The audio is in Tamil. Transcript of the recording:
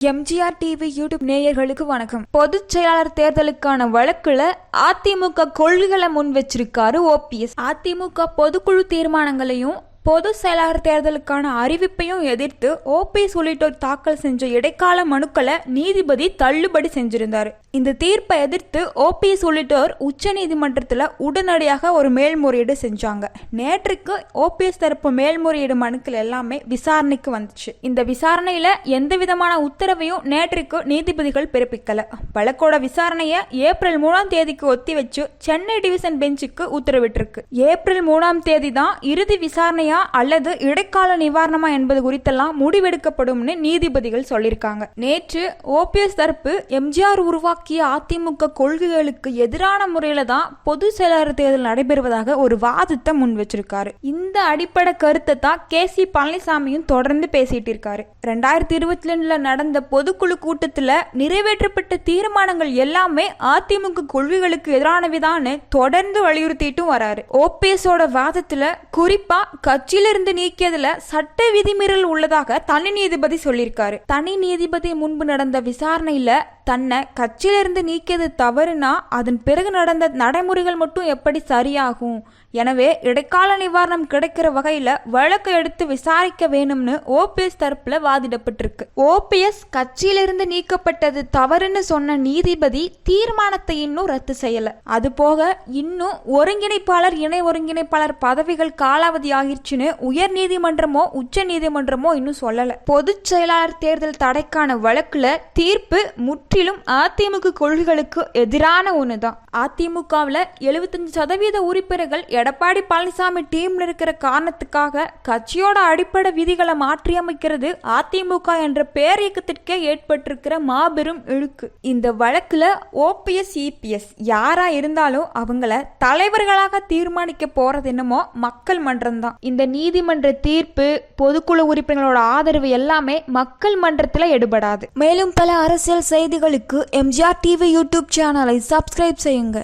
எம்ஜிஆர் டிவி யூடியூப் நேயர்களுக்கு வணக்கம். பொதுச் செயலாளர் தேர்தலுக்கான வழக்குல அதிமுக கொள்கைகளை முன் வச்சிருக்காரு ஓபிஎஸ் அதிமுக பொதுக்குழு தீர்மானங்களையும் பொது செயலாளர் தேர்தலுக்கான அறிவிப்பையும் எதிர்த்து ஓபிஎஸ் உள்ளிட்டோர் தாக்கல் செஞ்ச இடைக்கால மனுக்களை நீதிபதி தள்ளுபடி செஞ்சிருந்தார். இந்த தீர்ப்பை எதிர்த்து ஓபிஎஸ் உள்ளிட்டோர் உச்ச நீதிமன்றத்தில் உடனடியாக ஒரு மேல்முறையீடு செஞ்சாங்க. நேற்றுக்கு ஓபிஎஸ் தரப்பு மேல்முறையீடு மனுக்கள் எல்லாமே விசாரணைக்கு வந்துச்சு. இந்த விசாரணையில எந்த விதமான உத்தரவையும் நேற்றுக்கு நீதிபதிகள் பிறப்பிக்கல. வழக்கோட விசாரணையை ஏப்ரல் மூணாம் தேதிக்கு ஒத்தி வச்சு சென்னை டிவிஷன் பெஞ்சுக்கு உத்தரவிட்டிருக்கு. ஏப்ரல் மூணாம் தேதி தான் இறுதி விசாரணையா அல்லது இடைக்கால நிவாரணமா என்பது குறித்தெல்லாம் முடிவெடுக்கப்படும்னு நீதிபதிகள் சொல்லியிருக்காங்க. நேற்று ஓபிஎஸ் தரப்பு எம்ஜிஆர் உருவாக்கிய அதிமுக கொள்கைகளுக்கு எதிரான முறையில தான் பொது செயலாளர் தேர்தல் நடைபெறுவதாக ஒரு வாதத்தை முன் வச்சிருக்காரு. இந்த அடிப்படை கருத்தை தான் கே சி பழனிசாமியும் தொடர்ந்து பேசிட்டு இருக்காரு. ரெண்டாயிரத்தி இருபத்தி ரெண்டுல நடந்த பொதுக்குழு கூட்டத்துல நிறைவேற்றப்பட்ட தீர்மானங்கள் எல்லாமே அதிமுக கொள்கைகளுக்கு எதிரானவிதான்னு தொடர்ந்து வலியுறுத்திட்டும் வராரு. ஓபிஎஸோட வாதத்துல குறிப்பா கட்சியிலிருந்து நீக்கியதுல சட்ட விதிமீறல் உள்ளதாக தனி நீதிபதி சொல்லியிருக்காரு. தனி நீதிபதி முன்பு நடந்த விசாரணையில தன்னை கட்சியிலிருந்து நீக்கியது தவறுனா அதன் பிறகு நடந்த நடைமுறைகள் மட்டும் எப்படி சரியாகும்? எனவே இடைக்கால நிவாரணம் கிடைக்கிற வகையில வழக்கை எடுத்து விசாரிக்க வேணும்னு ஓபிஎஸ் தரப்புல வாதிடப்பட்டிருக்கு. ஓபிஎஸ் கட்சியிலிருந்து நீக்கப்பட்டது தவறுன்னு சொன்ன நீதிபதி தீர்மானத்தை இன்னும் ரத்து செய்யல. அது போக இன்னும் ஒருங்கிணைப்பாளர் இணை ஒருங்கிணைப்பாளர் பதவிகள் காலாவதி ஆகிருச்சுன்னு உயர் நீதிமன்றமோ உச்ச நீதிமன்றமோ இன்னும் சொல்லல. பொதுச் செயலாளர் தேர்தல் தடைக்கான வழக்குல தீர்ப்பு முற்றிலும் அதிமுக கொள்கைகளுக்கு எதிரான ஒண்ணுதான். அதிமுகவில் எழுபத்தஞ்சு சதவீத உறுப்பினர்கள் எடப்பாடி பழனிசாமி டீம்ல இருக்கிற காரணத்துக்காக கட்சியோட அடிப்படை விதிகளை மாற்றியமைக்கிறது அதிமுக என்ற பேரியக்கத்திற்கே ஏற்பட்டிருக்கிற மாபெரும் இழுக்கு. இந்த வழக்குல ஓபிஎஸ் இபிஎஸ் யாரா இருந்தாலும் அவங்கள தலைவர்களாக தீர்மானிக்க போறது என்னமோ மக்கள் மன்றம் தான் இந்த நீதிமன்ற தீர்ப்பு பொதுக்குழு உறுப்பினர்களோட ஆதரவு எல்லாமே மக்கள் மன்றத்தில் எடுபடாது. மேலும் பல அரசியல் செய்திகளுக்கு எம்ஜிஆர் டிவி யூடியூப் சேனலை சப்ஸ்கிரைப் செய்யுங்க.